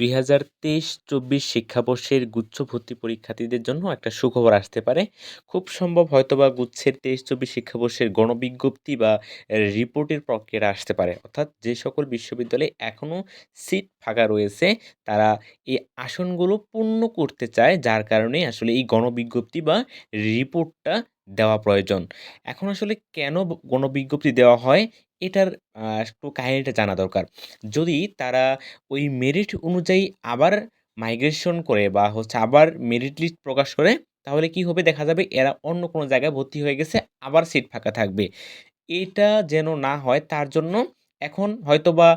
দুই হাজার তেইশ চব্বিশ শিক্ষাবর্ষের গুচ্ছ ভর্তি পরীক্ষার্থীদের জন্য একটা সুখবর আসতে পারে। খুব সম্ভব হয়তোবা গুচ্ছের তেইশ চব্বিশ শিক্ষাবর্ষের গণবিজ্ঞপ্তি বা রিপোর্টের প্রক্রিয়া আসতে পারে। অর্থাৎ যে সকল বিশ্ববিদ্যালয়ে এখনও সিট ফাঁকা রয়েছে, তারা এই আসনগুলো পূর্ণ করতে চায়, যার কারণে আসলে এই গণবিজ্ঞপ্তি বা রিপোর্টটা দেওয়া প্রয়োজন। এখন আসলে কেন গণবিজ্ঞপ্তি দেওয়া হয়? এটার একটু কাহিনিটা জানা দরকার। যদি তারা ওই মেরিট অনুযায়ী আবার মাইগ্রেশন করে বা হচ্ছে আবার মেরিট লিস্ট প্রকাশ করে, তাহলে কি হবে? দেখা যাবে এরা অন্য কোনো জায়গায় ভর্তি হয়ে গেছে, আবার সিট ফাঁকা থাকবে। এটা যেন না হয়, তার জন্য এখন হয়তোবা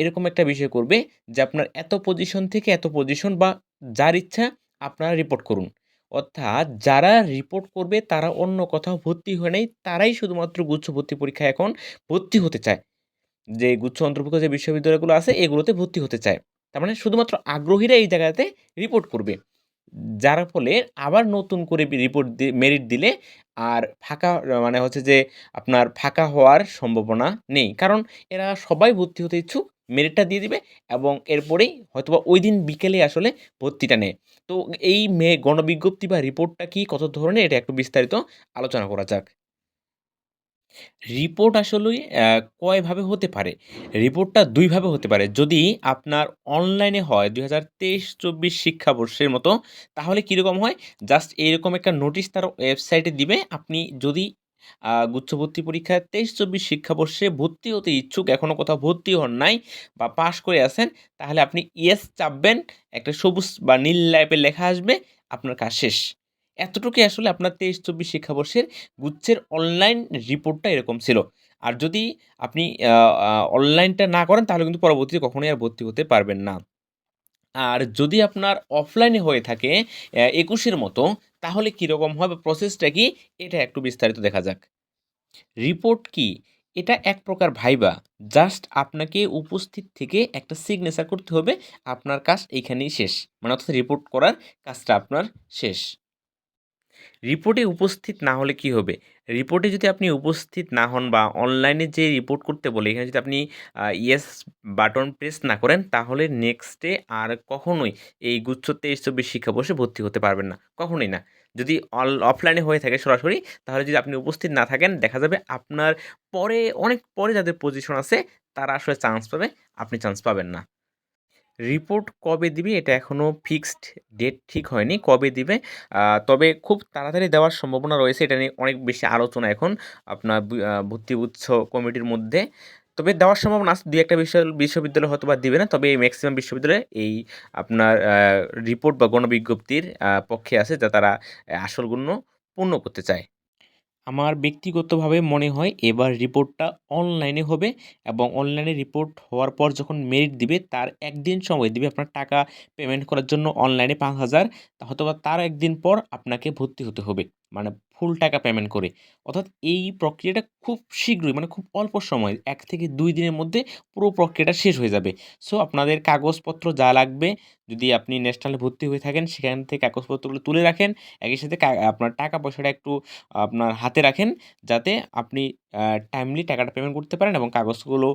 এরকম একটা বিষয় করবে যে আপনার এত পজিশন থেকে এত পজিশন বা যার ইচ্ছা, আপনারা রিপোর্ট করুন। অর্থাৎ যারা রিপোর্ট করবে তারা অন্য কোথাও ভর্তি হয় নাই, তারাই শুধুমাত্র গুচ্ছ ভর্তি পরীক্ষায় এখন ভর্তি হতে চায়। যে গুচ্ছ অন্তর্ভুক্ত যে বিশ্ববিদ্যালয়গুলো আছে এগুলোতে ভর্তি হতে চায়। তার মানে শুধুমাত্র আগ্রহীরা এই জায়গাতে রিপোর্ট করবে। যার ফলে আবার নতুন করে রিপোর্ট মেরিট দিলে আর ফাঁকা মানে হচ্ছে যে আপনার ফাঁকা হওয়ার সম্ভাবনা নেই। কারণ এরা সবাই ভর্তি হতে ইচ্ছুক মেরিটটা দিয়ে দিবে এবং এরপরেই হয়তোবা ওই দিন বিকেলে আসলে ভর্তিটা নেয় তো এই মে গণবিজ্ঞপ্তি বা রিপোর্টটা কি কত ধরনের এটা একটু বিস্তারিত আলোচনা করা যাক রিপোর্ট আসলেই কয়ভাবে হতে পারে? রিপোর্টটা দুইভাবে হতে পারে। যদি আপনার অনলাইনে হয় ২০২৩-২৪ শিক্ষাবর্ষের মতো, তাহলে কীরকম হয়? জাস্ট এরকম একটা নোটিশ তার ওয়েবসাইটে দিবে। আপনি যদি গুচ্ছ ভর্তি পরীক্ষায় ২৩-২৪ শিক্ষাবর্ষে ভর্তি হতে ইচ্ছুক, এখনও কোথাও ভর্তি হন নাই বা পাশ করে আছেন, তাহলে আপনি ইয়েস চাপবেন। একটা সবুজ বা নীল টাইপের লেখা আসবে, আপনার কাজ শেষ। এতটুকুই আসলে আপনার তেইশ চব্বিশ শিক্ষাবর্ষের গুচ্ছের অনলাইন রিপোর্টটা এরকম ছিল আর যদি আপনি অনলাইনটা না করেন তাহলে কিন্তু পরবর্তীতে কখনোই আর ভর্তি হতে পারবেন না আর যদি আপনার অফলাইনে হয়ে থাকে একুশের মতো, তাহলে কীরকম হবে প্রসেসটা কি? এটা একটু বিস্তারিত দেখা যাক। রিপোর্ট কি? এটা এক প্রকার ভাইবা জাস্ট আপনাকে উপস্থিত থেকে একটা সিগনেচার করতে হবে, আপনার কাজ এইখানেই শেষ মানে অর্থাৎ রিপোর্ট করার কাজটা আপনার শেষ। রিপোর্টে উপস্থিত না হলে কি হবে? রিপোর্টে যদি আপনি উপস্থিত না হন বা অনলাইনে যে রিপোর্ট করতে বলে এখানে যদি আপনি ইয়েস বাটন প্রেস না করেন তাহলে নেক্সটে আর কখনোই এই গুচ্ছ তেইশ চব্বিশ শিক্ষাবর্ষে ভর্তি হতে পারবেন না। কখনোই না। যদি অল অফলাইনে হয়ে থাকে সরাসরি তাহলে যদি আপনি উপস্থিত না থাকেন দেখা যাবে আপনার পরে অনেক পরে যাদের পজিশন আছে তারা আসলে চান্স পাবে, আপনি চান্স পাবেন না। রিপোর্ট কবে দিবে এটা এখনও ফিক্সড ডেট ঠিক হয়নি, কবে দিবে? তবে খুব তাড়াতাড়ি দেওয়ার সম্ভাবনা রয়েছে, এটা নিয়ে অনেক বেশি আলোচনা এখন আপনার ভর্তি উৎস কমিটির মধ্যে। তবে দেওয়ার সম্ভাবনা আছে, দুই একটা বিষয়, বিশ্ববিদ্যালয় হয়তো বা দিবে না, তবে এই ম্যাক্সিমাম বিশ্ববিদ্যালয়ে এই আপনার রিপোর্ট বা গণবিজ্ঞপ্তির পক্ষে আছে যা তারা আসলগুলো পূর্ণ করতে চায়। আমার ব্যক্তিগতভাবে মনে হয় এবার রিপোর্টটা অনলাইনে হবে এবং অনলাইনে রিপোর্ট হওয়ার পর যখন মেরিট দিবে, তার একদিন সময় দিবে আপনার টাকা পেমেন্ট করার জন্য অনলাইনে পাঁচ হাজার হয়তোবা তার একদিন পর আপনাকে ভর্তি হতে হবে। মানে ফুল টাকা পেমেন্ট করে। অর্থাৎ এই প্রক্রিয়াটা খুব শীঘ্রই মানে খুব অল্প সময়, এক থেকে দুই দিনের মধ্যে পুরো প্রক্রিয়াটা শেষ হয়ে যাবে। সো আপনাদের কাগজপত্র যা লাগবে, যদি আপনি ন্যাশনালে ভর্তি হয়ে থাকেন, সেখান থেকে কাগজপত্রগুলো তুলে রাখেন, একই সাথে আপনার টাকা পয়সাটা একটু আপনার হাতে রাখেন, যাতে আপনি টাইমলি টাকাটা পেমেন্ট করতে পারেন এবং কাগজগুলো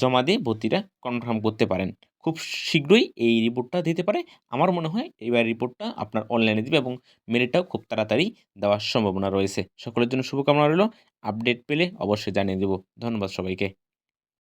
জমা দিয়ে ভর্তিটা কনফার্ম করতে পারেন। খুব শীঘ্রই এই রিপোর্টটা দিতে পারে। আমার মনে হয় এবার রিপোর্টটা আপনার অনলাইনে দিবে এবং মেরিটটাও খুব তাড়াতাড়ি দেওয়ার সম্ভাবনা রয়েছে। সকলের জন্য শুভকামনা রইল। আপডেট পেলে অবশ্যই জানিয়ে দেবো। ধন্যবাদ সবাইকে।